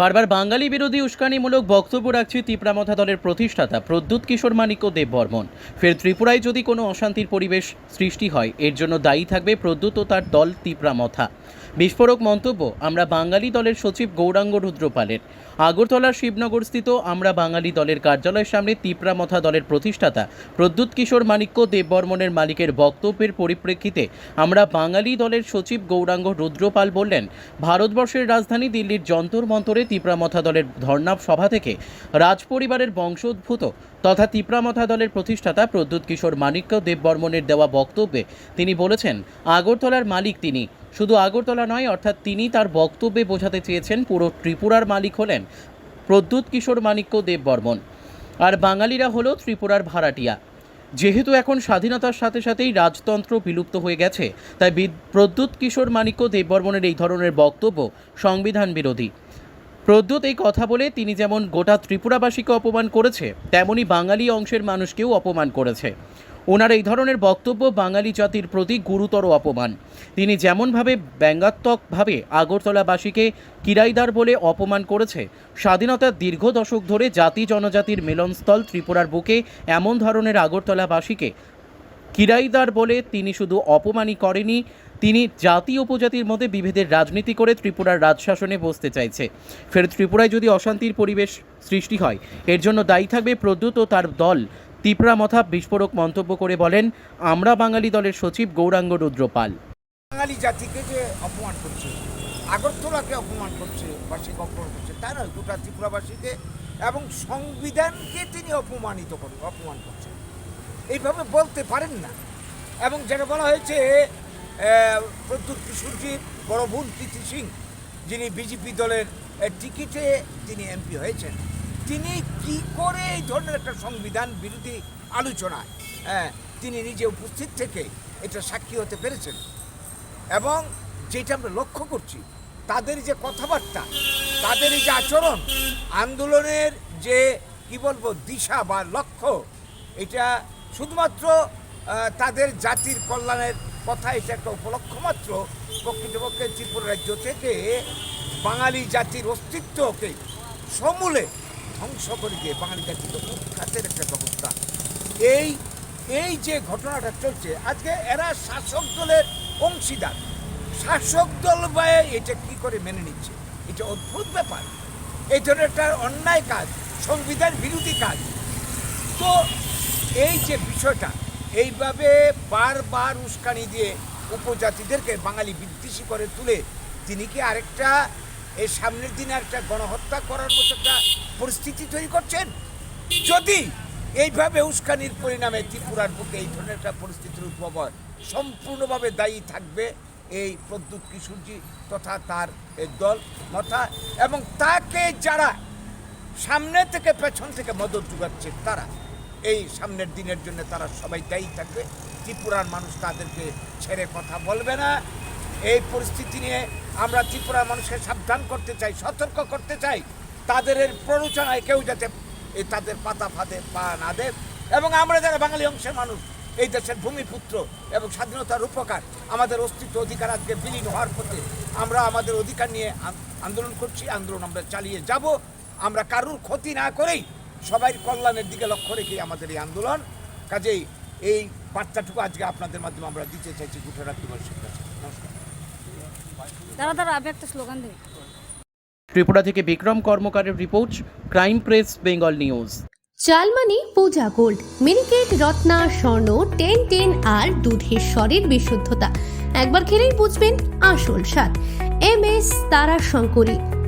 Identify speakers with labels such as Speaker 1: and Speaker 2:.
Speaker 1: বারবার বাঙালি বিরোধী উস্কানিমূলক বক্তব্য রাখছে তিপ্রামথা দলের প্রতিষ্ঠাতা প্রদ্যুৎ কিশোর মানিক্য, দেব বর্মন। ফের ত্রিপুরায় যদি কোনো অশান্তির পরিবেশ সৃষ্টি হয়, এর জন্য দায়ী থাকবে প্রদ্যুৎ ও তার দল তিপ্রামথা। বিস্ফোরক মন্তব্য, আমরা বাঙালি দলের সচিব গৌরাঙ্গ রুদ্রপালের। আগরতলার শিবনগরস্থিত আমরা বাঙালি দলের কার্যালয়ের সামনে তিপ্রামথা দলের প্রতিষ্ঠাতা প্রদ্যুৎ কিশোর মানিক্য দেববর্মনের মালিকের বক্তব্যের পরিপ্রেক্ষিতে আমরা বাঙালি দলের সচিব গৌরাঙ্গ রুদ্রপাল বললেন, ভারতবর্ষের রাজধানী দিল্লির যন্তর মন্তরে তিপ্রামথা দলের ধর্ণা সভা থেকে রাজপরিবারের বংশোদ্ভূত তথা তিপ্রামথা দলের প্রতিষ্ঠাতা প্রদ্যুৎ কিশোর মানিক্য দেববর্মনের দেওয়া বক্তব্যে তিনি বলেছেন, আগরতলার মালিক তিনি। শুধু আগরতলা নয়, অর্থাৎ তিনি তার বক্তব্যে বোঝাতে চেয়েছেন, পুরো ত্রিপুরার মালিক হলেন প্রদ্যুৎ কিশোর মানিক্য দেববর্মন। আর বাঙালিরা হলো ত্রিপুরার ভাড়াটিয়া। যেহেতু এখন স্বাধীনতার সাথে সাথেই রাজতন্ত্র বিলুপ্ত হয়ে গেছে, তাই প্রদ্যুৎ কিশোর মানিক্য দেববর্মনের এই ধরনের বক্তব্য সংবিধান বিরোধী। প্রদ্যুৎ এই কথা বলে তিনি যেমন গোটা ত্রিপুরাবাসীকে অপমান করেছে, তেমনি বাঙালি অংশের মানুষকেও অপমান করেছে। ওনার এই ধরনের বক্তব্য বাঙালি জাতির প্রতি গুরুতর অপমান। তিনি যেমনভাবে ব্যঙ্গাত্মকভাবে আগরতলাবাসীকে কিরাইদার বলে অপমান করেছে স্বাধীনতার দীর্ঘ দশক ধরে জাতি জনজাতির মিলনস্থল ত্রিপুরার বুকে এমন ধরনের আগরতলাবাসীকে কিরাইদার বলে তিনি শুধু অপমানই করেনি, তিনি জাতি উপজাতির মধ্যে বিভেদের রাজনীতি করে ত্রিপুরার রাজশাসনে বসতে চাইছে। ফের ত্রিপুরায় যদি অশান্তির পরিবেশ সৃষ্টি হয়, এর জন্য দায়ী থাকবে প্রদ্যুত ও তার দল। তিপ্রা মথা বিস্ফোরক মন্তব্য করে বলেন, আমরা বাঙালি দলের সচিব গৌরাঙ্গ রুদ্রপাল।
Speaker 2: বাঙালি জাতিকে যে অপমান করছে, আগরতলাকে অপমান করছে বাসীকে অপমান করছে নয় গোটা ত্রিপুরাবাসীকে এবং সংবিধানকে তিনি অপমানিত করে অপমান করছেন এইভাবে বলতে পারেন না। এবং যেটা বলা হয়েছে প্রদ্যুৎ কিশোরজির বড় বোন প্রীতি সিং, যিনি বিজেপি দলের টিকিটে তিনি এমপি হয়েছেন। তিনি কি করে এই ধরনের একটা সংবিধান বিরোধী আলোচনায় তিনি নিজে উপস্থিত থেকে এটা সাক্ষী হতে পেরেছেন? এবং যেটা আমরা লক্ষ্য করছি, তাদের যে কথাবার্তা, তাদের যে আচরণ, আন্দোলনের যে, কি বলব, দিশা বা লক্ষ্য, এটা শুধুমাত্র তাদের জাতির কল্যাণের কথা এটা একটা উপলক্ষ মাত্র। প্রকৃতপক্ষে ত্রিপুরা রাজ্য থেকে বাঙালি জাতির অস্তিত্বকে সমূলে ধ্বংস করে দিয়ে বাঙালি জাতিকে উৎখাতের একটা ব্যবস্থা। এই এই যে ঘটনাটা চলছে, আজকে এরা শাসক দলের অংশীদার। শাসক দল বায়ে এটা কি করে মেনে নিচ্ছে? এটা অদ্ভুত ব্যাপার। এই ধরনের একটা অন্যায় কাজ, সংবিধান বিরোধী কাজ। তো এই যে বিষয়টা, এইভাবে বারবার উস্কানি দিয়ে উপজাতিদেরকে বাঙালি বিদ্বেষী করে তুলে তিনি কি আরেকটা, এই সামনের দিনে একটা গণহত্যা করার মতো একটা পরিস্থিতি তৈরি করছেন? যদি এইভাবে উস্কানির পরিণামে ত্রিপুরার বুকে এই ধরনের একটা পরিস্থিতির উদ্ভব হয় সম্পূর্ণভাবে দায়ী থাকবে, এই প্রদ্যুৎ কিশোরজি তথা তার দল তথা এবং তাকে যারা সামনে থেকে পেছন থেকে মদত যোগাচ্ছে তারা এই সামনের দিনের জন্য তারা সবাই দায়ী থাকবে। ত্রিপুরার মানুষ তাদেরকে ছেড়ে কথা বলবে না। এই পরিস্থিতি নিয়ে আমরা ত্রিপুরার মানুষকে সাবধান করতে চাই, সতর্ক করতে চাই। তাদের প্ররোচনায় কেউ যাতে এই তাদের পাতা ফাঁদে পা না দেয়। এবং আমরা যারা বাঙালি অংশের মানুষ, এই দেশের ভূমিপুত্র এবং স্বাধীনতার উপকার আমাদের অস্তিত্ব অধিকার আজকে বিলীন হওয়ার পথে আমরা আমাদের অধিকার নিয়ে আন্দোলন করছি, আন্দোলন আমরা চালিয়ে যাব। আমরা কারুর ক্ষতি না করেই সবাই কল্যাণের দিকে লক্ষ্য রেখেই আমাদের এই আন্দোলন। কাজেই এই বার্তাটুকু আজকে আপনাদের মাধ্যমে আমরা দিতে চাইছি কাছে নমস্কার।
Speaker 3: দাঁড়া দাঁড়া আমি একটা স্লোগান দিই।
Speaker 1: ত্রিপুরা থেকে Bikram কর্মকারের report crime press Bengal news.
Speaker 4: Chalmani Puja gold miniket Ratna Swarna ten ten আর দুধের স্বরের বিশুদ্ধতা। একবার খেলেই বুঝবেন আসল স্বাদ। এম এস তারা শঙ্করী